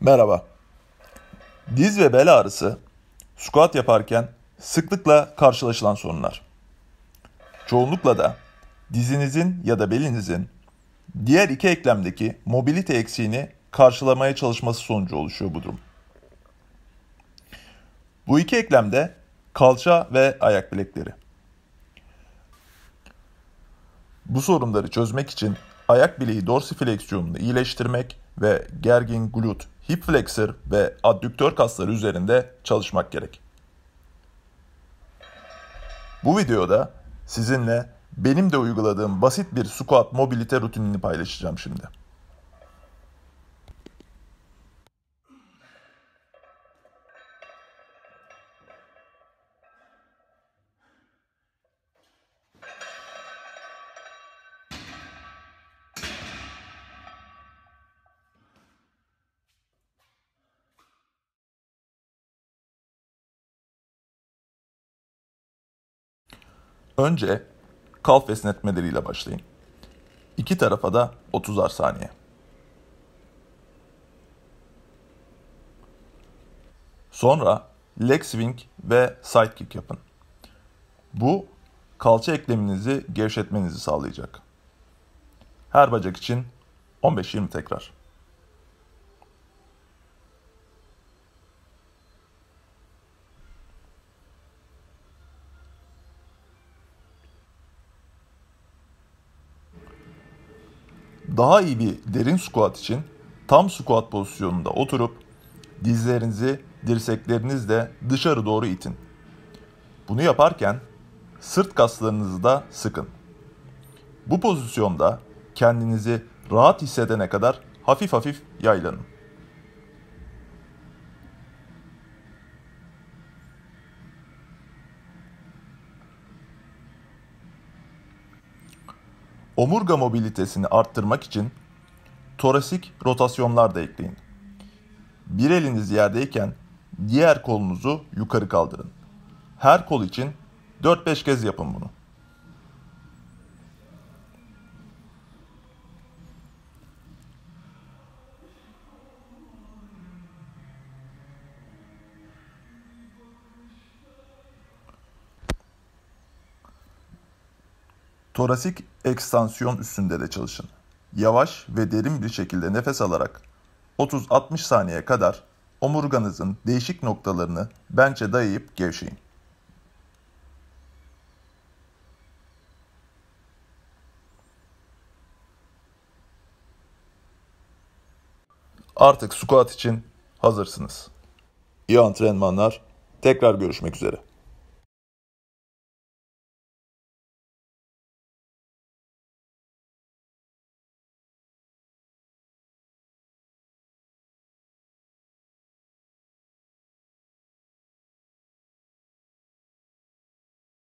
Merhaba. Diz ve bel ağrısı squat yaparken sıklıkla karşılaşılan sorunlar. Çoğunlukla da dizinizin ya da belinizin diğer iki eklemdeki mobilite eksiğini karşılamaya çalışması sonucu oluşuyor bu durum. Bu iki eklemde kalça ve ayak bilekleri. Bu sorunları çözmek için ayak bileği dorsifleksiyonunu iyileştirmek ve gergin glut, hip flexor ve addüktör kasları üzerinde çalışmak gerek. Bu videoda sizinle benim de uyguladığım basit bir squat mobilite rutinini paylaşacağım şimdi. Önce kalf esnetmeleriyle başlayın. İki tarafa da 30'ar saniye. Sonra leg swing ve side kick yapın. Bu kalça ekleminizi gevşetmenizi sağlayacak. Her bacak için 15-20 tekrar. Daha iyi bir derin squat için tam squat pozisyonunda oturup dizlerinizi dirseklerinizle dışarı doğru itin. Bunu yaparken sırt kaslarınızı da sıkın. Bu pozisyonda kendinizi rahat hissedene kadar hafif hafif yaylanın. Omurga mobilitesini arttırmak için torasik rotasyonlar da ekleyin. Bir eliniz yerdeyken diğer kolunuzu yukarı kaldırın. Her kol için 4-5 kez yapın bunu. Torasik ekstansiyon üstünde de çalışın. Yavaş ve derin bir şekilde nefes alarak 30-60 saniye kadar omurganızın değişik noktalarını bençe dayayıp gevşeyin. Artık squat için hazırsınız. İyi antrenmanlar. Tekrar görüşmek üzere.